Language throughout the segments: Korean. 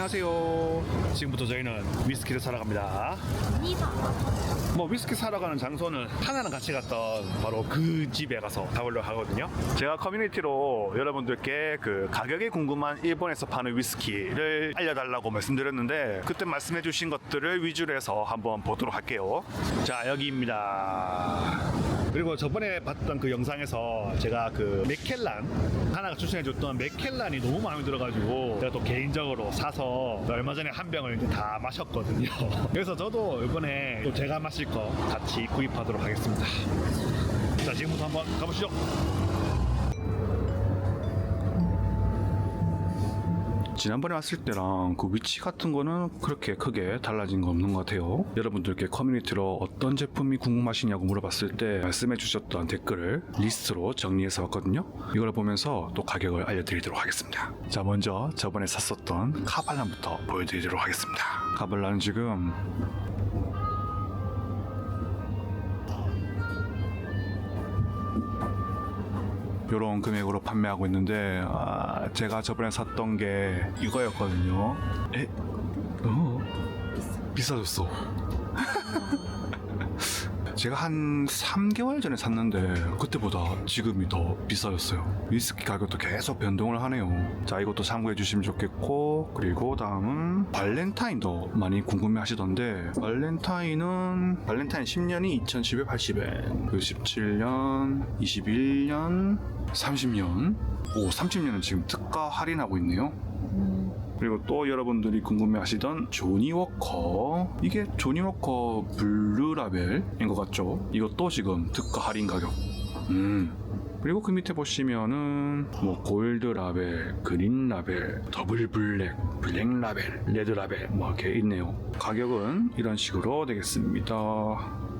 안녕하세요. 지금부터 저희는 위스키를 사러 갑니다. 뭐 위스키 사러 가는 장소는 하나는 같이 갔던 바로 그 집에 가서 가보려고 하거든요. 제가 커뮤니티로 여러분들께 그 가격이 궁금한 일본에서 파는 위스키를 알려달라고 말씀드렸는데 그때 말씀해주신 것들을 위주로 해서 한번 보도록 할게요. 자 여기입니다. 그리고 저번에 봤던 그 영상에서 제가 그 맥켈란 하나가 추천해줬던 맥켈란이 너무 마음에 들어가지고 제가 또 개인적으로 사서 얼마 전에 한 병을 이제 다 마셨거든요. 그래서 저도 이번에 또 제가 마실 거 같이 구입하도록 하겠습니다. 자 지금부터 한번 가보시죠. 지난번에 왔을 때랑 그 위치 같은 거는 그렇게 크게 달라진 거 없는 것 같아요. 여러분들께 커뮤니티로 어떤 제품이 궁금하시냐고 물어봤을 때 말씀해 주셨던 댓글을 리스트로 정리해서 왔거든요. 이걸 보면서 또 가격을 알려드리도록 하겠습니다. 자, 먼저 저번에 샀었던 카발란부터 보여드리도록 하겠습니다. 카발란은 지금 요런 금액으로 판매하고 있는데 아, 제가 저번에 샀던 게 이거였거든요. 에? 어? 비싸졌어. 제가 한 3개월 전에 샀는데 그때보다 지금이 더 비싸졌어요. 위스키 가격도 계속 변동을 하네요. 자 이것도 참고해 주시면 좋겠고 그리고 다음은 발렌타인도 많이 궁금해 하시던데 발렌타인은 발렌타인 10년이 2,780엔 그 17년 21년 30년 오 30년은 지금 특가 할인하고 있네요. 그리고 또 여러분들이 궁금해하시던 조니 워커 이게 조니 워커 블루라벨인 것 같죠? 이것도 지금 특가 할인 가격. 음. 그리고 그 밑에 보시면은 뭐 골드 라벨, 그린 라벨, 더블 블랙, 블랙 라벨, 레드 라벨 뭐 이렇게 있네요. 가격은 이런 식으로 되겠습니다.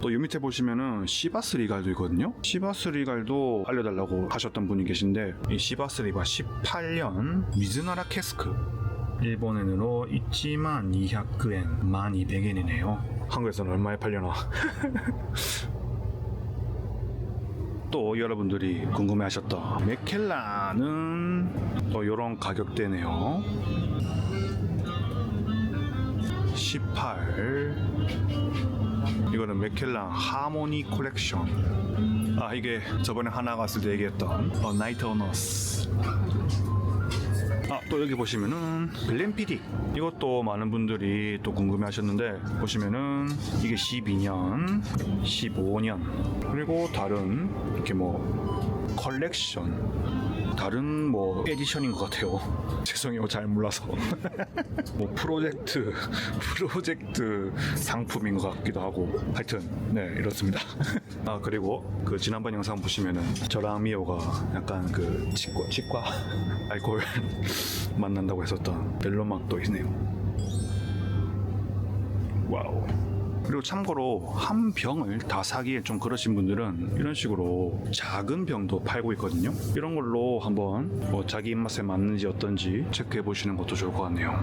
또이 밑에 보시면은 시바스 리갈도 있거든요. 시바스 리갈도 알려달라고 하셨던 분이 계신데 이 시바스 리갈 18년 미즈나라 캐스크 일본엔으로 1만 200엔 1200엔이네요. 한국에서는 얼마에 팔려나? 또 여러분들이 궁금해하셨던 맥켈라는 또 이런 가격대네요. 18 이거는 맥켈란 하모니 콜렉션 아 이게 저번에 하나 갔을 때 얘기했던 어, 나이트 오너스 아, 또 여기 보시면은 글램피딕 이것도 많은 분들이 또 궁금해 하셨는데 보시면은 이게 12년 15년. 그리고 다른 이렇게 뭐 컬렉션. 다른 뭐 에디션인 것 같아요. 죄송해요. 잘 몰라서. 뭐 프로젝트 프로젝트 상품인 것 같기도 하고. 하여튼 네 이렇습니다. 아 그리고 그 지난번 영상 보시면은 저랑 미호가 약간 그 치과 치과? 알코올 만난다고 했었던 멜로막도 있네요. 와우 그리고 참고로 한 병을 다 사기에 좀 그러신 분들은 이런 식으로 작은 병도 팔고 있거든요. 이런 걸로 한번 뭐 자기 입맛에 맞는지 어떤지 체크해 보시는 것도 좋을 것 같네요.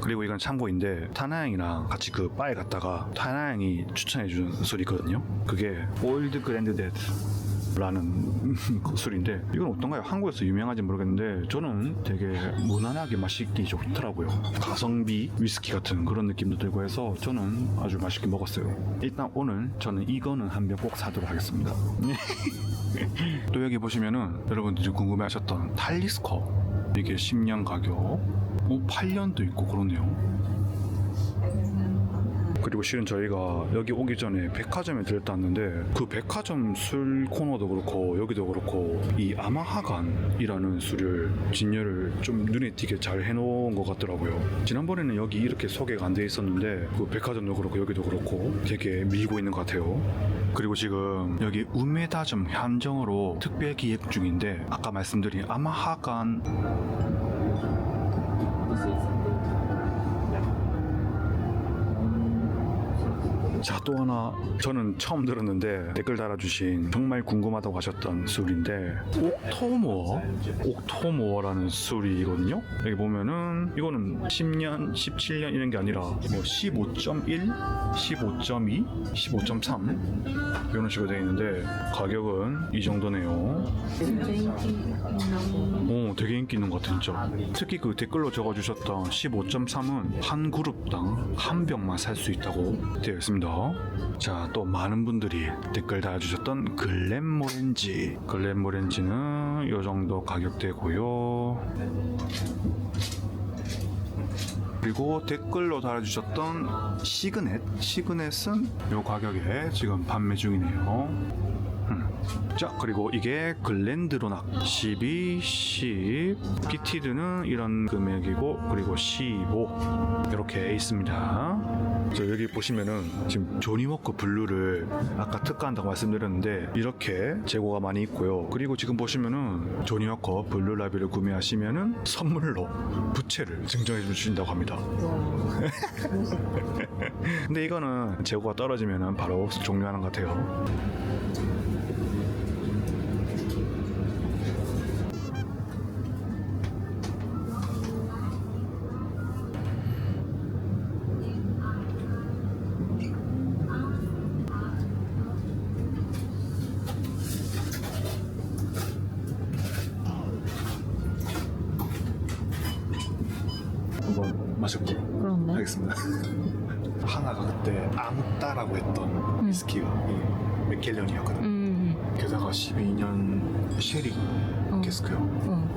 그리고 이건 참고인데 타나양이랑 같이 그 바에 갔다가 타나양이 추천해 주는 술이 있거든요. 그게 올드 그랜드 데드 라는 그 술인데 이건 어떤가요? 한국에서 유명한지 모르겠는데 저는 되게 무난하게 맛있기 좋더라고요. 가성비 위스키 같은 그런 느낌도 들고 해서 저는 아주 맛있게 먹었어요. 일단 오늘 저는 이거는 한 병 꼭 사도록 하겠습니다. 또 여기 보시면은 여러분들이 궁금해하셨던 탈리스커 이게 10년 가격, 오 8년도 있고 그러네요. 그리고 실은 저희가 여기 오기 전에 백화점에 들렸다 왔는데 그 백화점 술 코너도 그렇고 여기도 그렇고 이 아마하간이라는 술을 진열을 좀 눈에 띄게 잘 해놓은 것 같더라고요. 지난번에는 여기 이렇게 소개가 안 돼 있었는데 그 백화점도 그렇고 여기도 그렇고 되게 밀고 있는 것 같아요. 그리고 지금 여기 우메다점 한정으로 특별 기획 중인데 아까 말씀드린 아마하간 자 또 하나 저는 처음 들었는데 댓글 달아주신 정말 궁금하다고 하셨던 술인데 옥토모어? 옥토모어라는 술이거든요? 여기 보면은 이거는 10년 17년 이런 게 아니라 뭐 15.1 15.2 15.3 이런 식으로 되어 있는데 가격은 이 정도네요. 오, 되게 인기 있는 것 같아, 진짜. 특히 그 댓글로 적어주셨던 15.3은 한 그룹당 한 병만 살 수 있다고 되어 있습니다. 자, 또 많은 분들이 댓글 달아주셨던 글램모렌지. 글램모렌지는 이 정도 가격대고요. 그리고 댓글로 달아주셨던 시그넷. 시그넷은 이 가격에 지금 판매 중이네요. 자 그리고 이게 글렌드로낙 12, 10 피티드는 이런 금액이고 그리고 15 이렇게 있습니다. 저 여기 보시면은 지금 조니워커 블루를 아까 특가한다고 말씀드렸는데 이렇게 재고가 많이 있고요. 그리고 지금 보시면은 조니워커 블루 라비를 구매하시면은 선물로 부채를 증정해 주신다고 합니다. 근데 이거는 재고가 떨어지면은 바로 종료하는 것 같아요 한번 마셔보도록 그런데 하겠습니다. 하나가 그때 아무따라고 했던 위스키가 이 맥켈런이었거든. 음, 게다가 12년 쉐리 캐스크요. 음.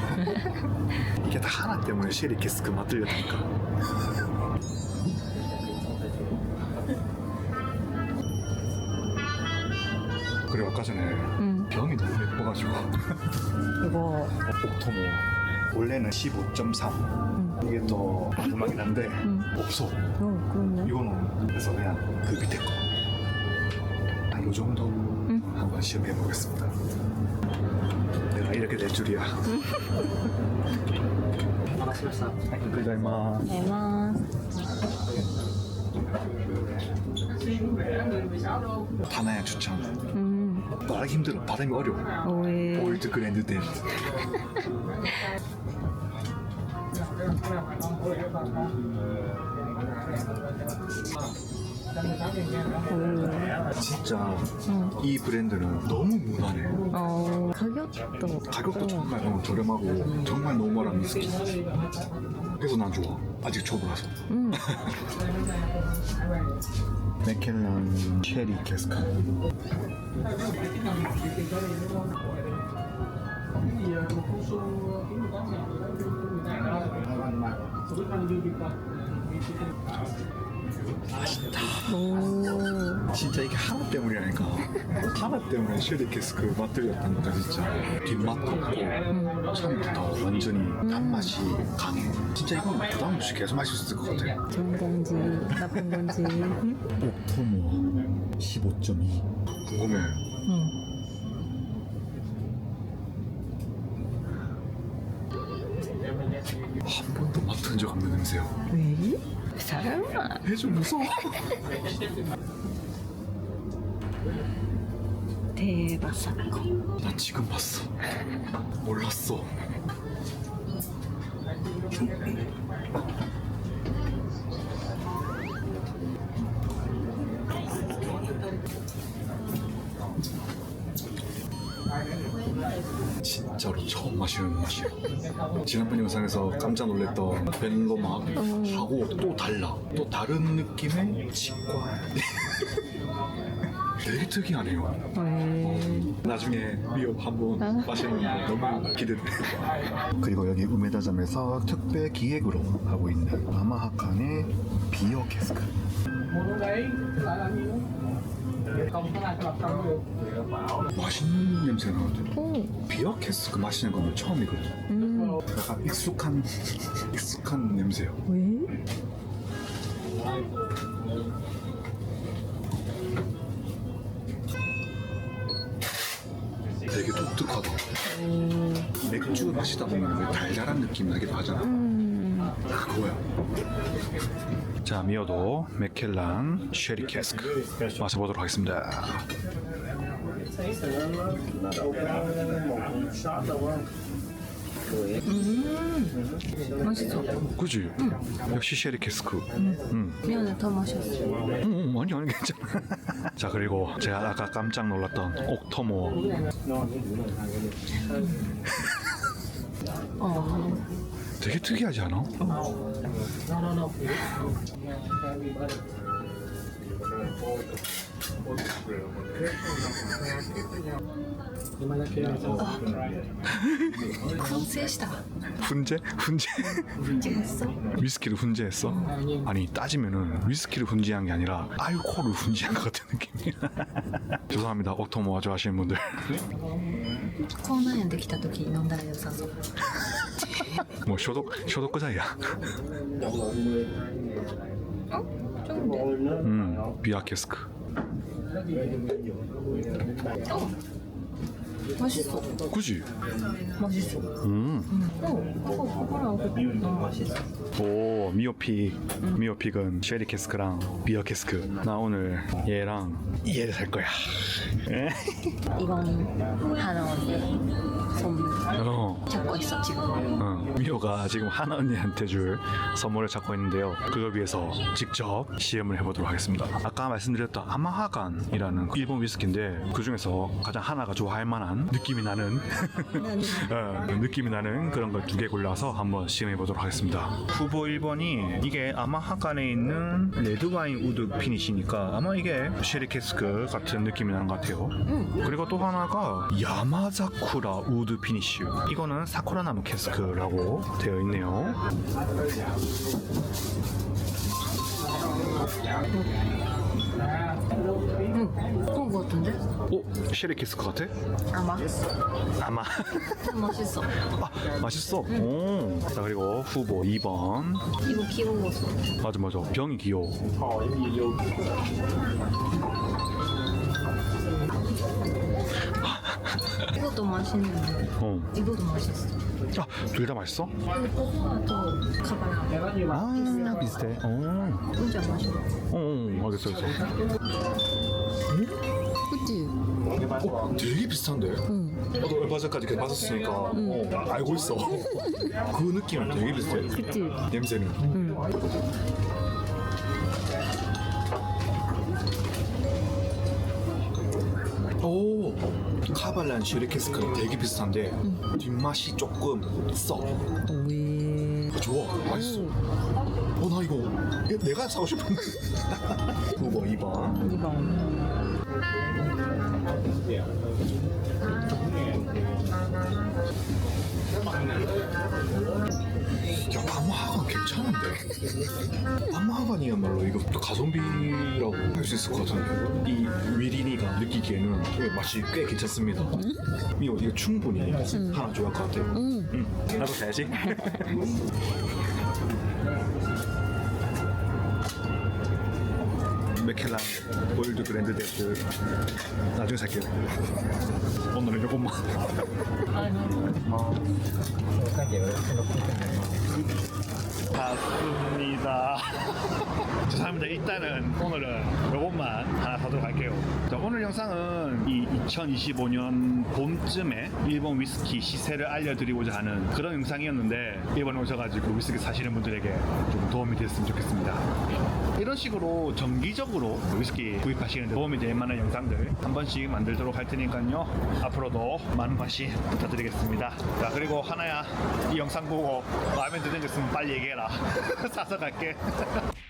이게 다 하나 때문에 쉐리 캐스크 맛들렸다니까. 그리고 아까 전에 음. 병이 너무 예뻐가지고 이거 옥토모 원래는 15.3 이게 또 궁금하긴 한데 음. 없어. 어 그렇네. 이거는 그래서 그냥 그 밑에 거한요 정도 한번 시험해 보겠습니다. 내가 이렇게 될 줄이야. 그다이마. 대만 다나야 추천. 음. 말하기 힘들어. 발음이 어려워. 오해 올드 그랜드 댄 진짜 음. 이 브랜드는 너무 무난해. 어 가격도 가격도 정말 너무 저렴하고 정말 노멀한 위스키. 그래서 난 좋아. 아직 초보라서. 음 맥켈란 체리 캐스카 오. 진짜 이게 하나 때문이라니까. 하나 때문에 쉐리 캐스크 맛들렸다니까 진짜. 뒷맛도 없고 처음부터 완전히 단맛이 강해. 진짜 이건 부담 없이 계속 마실 수 있을 것 같아 좋은 건지 나쁜 건지. 옥토모 15.2 궁금해 음. 한 번도 맡은 적 없는 냄새야 왜? 설마. 해좀 무서워. 대박. 사건 나 지금 봤어. 몰랐어 진짜로 처음 마시는 맛이야 지난번 영상에서 깜짝 놀랐던 벨로마하고 또 달라. 또 다른 느낌의 치과. 되게 특이하네요. 왜 나중에 미역 한번 마시는 거 너무 기대돼. 그리고 여기 우메다점에서 특별 기획으로 하고 있는 아마하칸의 비어 캐스크. 맛있는 냄새 나는데 오, 비어 캐스크 마시는 건 처음이거든. 음, 약간 익숙한 익숙한 냄새요. 왜? 되게 독특하다. 맥주 마시다 보면 왜 달달한 느낌 나기도 하잖아. 음, 그거야. 자, 미어도 맥켈란 쉐리 캐스크 마셔보도록 하겠습니다. 맛있어. 그지? 역시 쉐리 캐스크. 미안해, 더 맛있어. 음, 아니 아니 괜찮아. 자 그리고 제가 아까 깜짝 놀랐던 옥토모 어. 되게 특이하지 않아? 燻製した。 훈제? 훈제? 燻製했어? 위스키를 훈제했어? 아니 따지면은 위스키를 훈제한 게 아니라 알코올을 훈제한 것 같은 느낌이야. 죄송합니다 옥토모 좋아하시는 분들. 口内炎できた時飲んだら良さそう。 뭐消毒 消毒剤야. 어? 좋은데? 음 비아 캐스크. 맛있어. 그지? 맛있어. 음. 어, 그거 그거랑 그거 너무 맛있어. 오 미오픽 미오픽은 쉐리 캐스크랑 비어 캐스크 나 오늘 얘랑 얘를 살 거야 이건 하나 언니 선물 어, 잡고 있어 지금. 어. 미오가 지금 하나 언니한테 줄 선물을 찾고 있는데요 그걸 위해서 직접 시음을 해보도록 하겠습니다 아까 말씀드렸던 아마하간이라는 일본 위스키인데 그 중에서 가장 하나가 좋아할 만한 느낌이 나는 어, 느낌이 나는 그런 걸 두 개 골라서 한번 시음해 보도록 하겠습니다. 후보 1번이 이게 아마 하간에 있는 레드 와인 우드 피니시니까 아마 이게 쉐리 캐스크 같은 느낌이 나는 것 같아요. 그리고 또 하나가 야마자쿠라 우드 피니쉬. 이거는 사쿠라 나무 캐스크라고 되어 있네요. 응. 그런 거 같은데? 오, 쉐리 캐스크 같아? 아마. 아마. 맛있어. 아, 맛있어. 오. 자, 그리고 후보 2번. 이거 귀여워. 맞아, 맞아. 병이 귀여워. 이것도 맛있는데. 어. 이것도 맛있어. 아, 둘 다 맛있어? 이거 또 가발. 아, 비슷해. 어. 진짜 맛있어. 어, 어, 알겠어, 알겠어. 그치? 어, 되게 비슷한데? 응. 나도 얼마 전까지 그 봤었으니까 어, 알고 있어. 그 느낌은 되게 비슷해. 그치? 냄새는. 응. 오, 카발란 슈리케스크랑 되게 비슷한데 뒷맛이 조금 써. 왜? 좋아, 맛있어. 어, 나 이거 얘 내가 사고 싶은데. 후보 2번. 이번. 야, 밤마하간 괜찮은데? 밤마하간이야말로 이거 가성비라고 할 수 있을 것 같은데. 이 위린이가 느끼기에는 맛이 꽤 괜찮습니다. 이거, 이거 충분히 하나 좋아할 것 같아 응. 나도 사야지 맥켈란 골드 브랜드 데스 나중에 살게요 오늘은 요것만 맞습니다. 죄송합니다. 일단은 오늘은 이것만 하나 사도록 할게요. 자, 오늘 영상은 이 2025년 봄쯤에 일본 위스키 시세를 알려드리고자 하는 그런 영상이었는데 일본에 오셔가지고 위스키 사시는 분들에게 좀 도움이 됐으면 좋겠습니다. 이런 식으로 정기적으로 위스키 구입하시는데 도움이 될 만한 영상들 한 번씩 만들도록 할 테니까요. 앞으로도 많은 관심 부탁드리겠습니다. 자, 그리고 하나야 이 영상 보고 마음에 드는 거 있으면 빨리 얘기해라. 사서 갈게.